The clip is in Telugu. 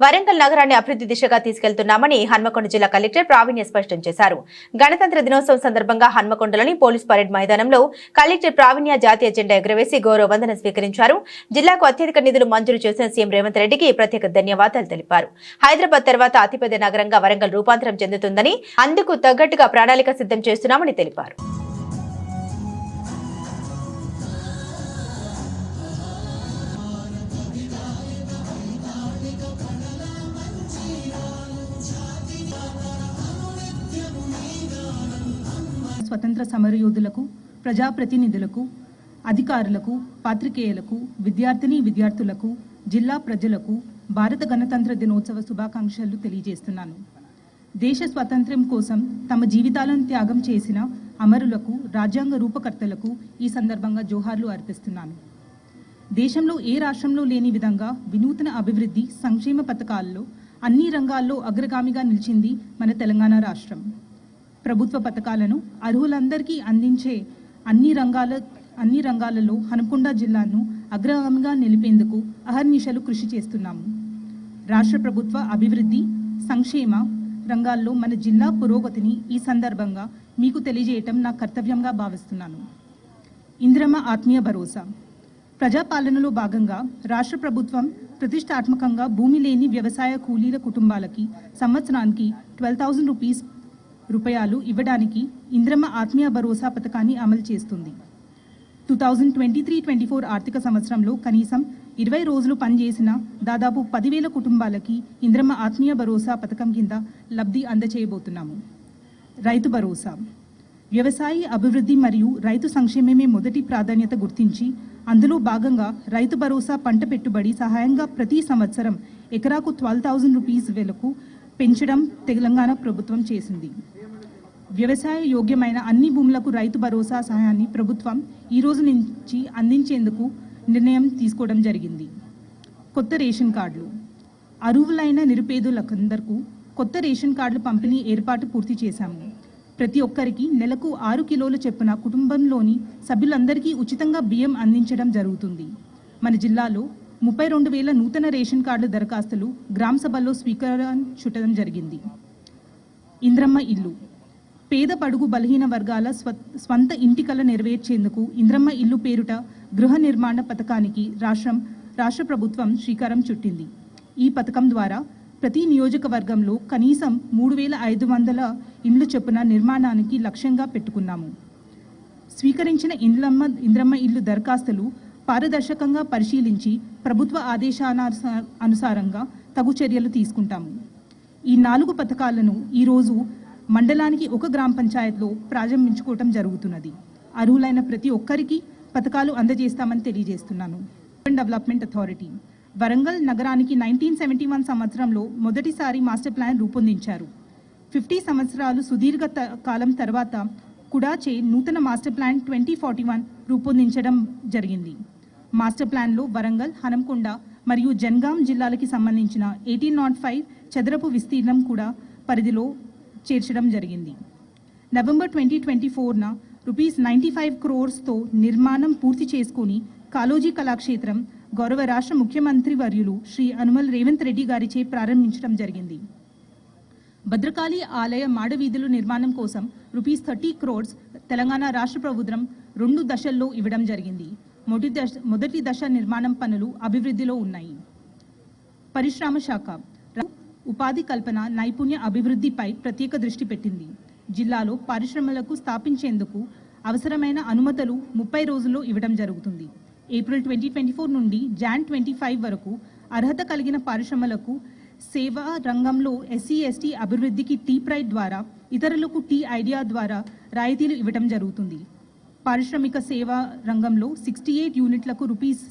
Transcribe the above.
వరంగల్ నగరాన్ని అభివృద్ధి దిశగా తీసుకెళ్తున్నామని హన్మకొండ జిల్లా కలెక్టర్ ప్రావీణ్య స్పష్టం చేశారు. గణతంత్ర దినోత్సవం సందర్భంగా హన్మకొండలోని పోలీస్ పరేడ్ మైదానంలో కలెక్టర్ ప్రావీణ్య జాతీయ జెండా ఎగురవేసి గౌరవ వందన స్వీకరించారు. జిల్లాకు అత్యధిక నిధులు మంజూరు చేసిన సీఎం రేవంత్ రెడ్డికి ప్రత్యేక ధన్యవాదాలు తెలిపారు. హైదరాబాద్ తర్వాత అతిపెద్ద నగరంగా వరంగల్ రూపాంతరం చెందుతుందని అందుకు తగ్గట్టుగా ప్రణాళిక సిద్ధం చేస్తున్నామని తెలిపారు. స్వతంత్ర సమరయోధులకు ప్రజాప్రతినిధులకు అధికారులకు పాత్రికేయులకు విద్యార్థిని విద్యార్థులకు జిల్లా ప్రజలకు భారత గణతంత్ర దినోత్సవ శుభాకాంక్షలు తెలియజేస్తున్నాను. దేశ స్వాతంత్ర్యం కోసం తమ జీవితాలను త్యాగం చేసిన అమరులకు రాజ్యాంగ రూపకర్తలకు ఈ సందర్భంగా జోహార్లు అర్పిస్తున్నాను. దేశంలో ఏ రాష్ట్రంలో లేని విధంగా వినూతన అభివృద్ధి సంక్షేమ పథకాల్లో అన్ని రంగాల్లో అగ్రగామిగా నిలిచింది మన తెలంగాణ రాష్ట్రం. ప్రభుత్వ పథకాలను అర్హులందరికీ అందించే అన్ని రంగాల అన్ని రంగాలలో హనుకొండ జిల్లాను అగ్రగామిగా నిలిపేందుకు అహర్నిశలు కృషి చేస్తున్నాము. రాష్ట్ర ప్రభుత్వ అభివృద్ధి సంక్షేమ రంగాల్లో మన జిల్లా పురోగతిని ఈ సందర్భంగా మీకు తెలియజేయటం నా కర్తవ్యంగా భావిస్తున్నాను. ఇంద్రమ ఆత్మీయ భరోసా. ప్రజాపాలనలో భాగంగా రాష్ట్ర ప్రభుత్వం ప్రతిష్టాత్మకంగా భూమి లేని వ్యవసాయ కూలీల కుటుంబాలకి సంవత్సరానికి ట్వెల్వ్ థౌజండ్ రూపీస్ రూపాయలు ఇవ్వడానికి ఇంద్రమ్మ ఆత్మీయ భరోసా పథకాన్ని అమలు చేస్తుంది. Two thousand twenty three twenty four ఆర్థిక సంవత్సరంలో కనీసం ఇరవై రోజులు పనిచేసిన దాదాపు పదివేల కుటుంబాలకి ఇంద్రమ్మ ఆత్మీయ భరోసా పథకం కింద లబ్ధి అందచేయబోతున్నాము. రైతు భరోసా. వ్యవసాయ అభివృద్ధి మరియు రైతు సంక్షేమమే మొదటి ప్రాధాన్యత గుర్తించి అందులో భాగంగా రైతు భరోసా పంట పెట్టుబడి సహాయంగా ప్రతి సంవత్సరం ఎకరాకు ట్వెల్వ్ థౌజండ్ రూపీస్ వేలకు పెంచడం తెలంగాణ ప్రభుత్వం చేసింది. వ్యవసాయ యోగ్యమైన అన్ని భూములకు రైతు భరోసా సహాయాన్ని ప్రభుత్వం ఈ రోజు నుంచి అందించేందుకు నిర్ణయం తీసుకోవడం జరిగింది. కొత్త రేషన్ కార్డులు. అరువులైన నిరుపేదలందరకు కొత్త రేషన్ కార్డుల పంపిణీ ఏర్పాటు పూర్తి చేశాము. ప్రతి ఒక్కరికి నెలకు ఆరు కిలోల చొప్పున కుటుంబంలోని సభ్యులందరికీ ఉచితంగా బియ్యం అందించడం జరుగుతుంది. మన జిల్లాలో ముప్పై రెండు వేల నూతన రేషన్ కార్డుల దరఖాస్తులు గ్రామ సభల్లో స్వీకారం చుట్టడం జరిగింది. ఇంద్రమ్మ ఇల్లు. పేద పడుగు బలహీన వర్గాల స్వ స్వంత ఇంటికల నెరవేర్చేందుకు ఇంద్రమ్మ ఇల్లు పేరుట గృహ నిర్మాణ పథకానికి రాష్ట్రం రాష్ట్ర ప్రభుత్వం శ్రీకారం చుట్టింది. ఈ పథకం ద్వారా ప్రతి నియోజకవర్గంలో కనీసం మూడు వేల ఐదు వందల ఇండ్లు చొప్పున నిర్మాణానికి లక్ష్యంగా పెట్టుకున్నాము. స్వీకరించిన ఇండ్లమ్మ ఇంద్రమ్మ ఇల్లు దరఖాస్తులు పారదర్శకంగా పరిశీలించి ప్రభుత్వ ఆదేశానుసారంగా అనుసారంగా తగు చర్యలు తీసుకుంటాము. ఈ నాలుగు పథకాలను ఈరోజు మండలానికి ఒక గ్రామ పంచాయత్లో ప్రారంభించుకోవటం జరుగుతున్నది. అర్హులైన ప్రతి ఒక్కరికి పథకాలు అందజేస్తామని తెలియజేస్తున్నాను. అర్బన్ డెవలప్మెంట్ అథారిటీ వరంగల్ నగరానికి నైన్టీన్ సెవెంటీ వన్ సంవత్సరంలో మొదటిసారి మాస్టర్ ప్లాన్ రూపొందించారు. ఫిఫ్టీ సంవత్సరాలు సుదీర్ఘ కాలం తర్వాత కుడాచే నూతన master plan twenty forty one రూపొందించడం జరిగింది. మాస్టర్ ప్లాన్లో వరంగల్ హనంకొండ మరియు జన్గాం జిల్లాలకి సంబంధించిన ఎయిటీన్ నాట్ ఫైవ్ చదరపు విస్తీర్ణం కూడా పరిధిలో చేర్చడం జరిగింది. నవంబర్ ట్వంటీ ట్వంటీ ఫోర్న రూపీస్ నైంటీ ఫైవ్ క్రోర్స్తో నిర్మాణం పూర్తి చేసుకుని కాలోజీ కళాక్షేత్రం గౌరవ రాష్ట్ర ముఖ్యమంత్రి వర్యులు శ్రీ అనుమల్ రేవంత్ రెడ్డి గారిచే ప్రారంభించడం జరిగింది. భద్రకాళి ఆలయ మాడవీధులు నిర్మాణం కోసం రూపీస్ థర్టీ క్రోర్స్ తెలంగాణ రాష్ట్ర ప్రభుత్వం రెండు దశల్లో ఇవ్వడం జరిగింది. మొదటి దశ మొదటి దశ నిర్మాణం పనులు అభివృద్ధిలో ఉన్నాయి. పరిశ్రమ శాఖ ఉపాధి కల్పన నైపుణ్య అభివృద్ధిపై ప్రత్యేక దృష్టి పెట్టింది. జిల్లాలో పరిశ్రమలకు స్థాపించేందుకు అవసరమైన అనుమతులు ముప్పై రోజుల్లో ఇవ్వడం జరుగుతుంది. ఏప్రిల్ ట్వంటీ ట్వంటీ ఫోర్ నుండి జాన్ ట్వంటీ ఫైవ్ వరకు అర్హత కలిగిన పరిశ్రమలకు సేవా రంగంలో ఎస్సీ ఎస్టీ అభివృద్ధికి టీ ప్రైడ్ ద్వారా ఇతరులకు టీ ఐడియా ద్వారా రాయితీలు ఇవ్వడం జరుగుతుంది. పారిశ్రామిక సేవా రంగంలో సిక్స్టీ ఎయిట్ యూనిట్లకు రూపీస్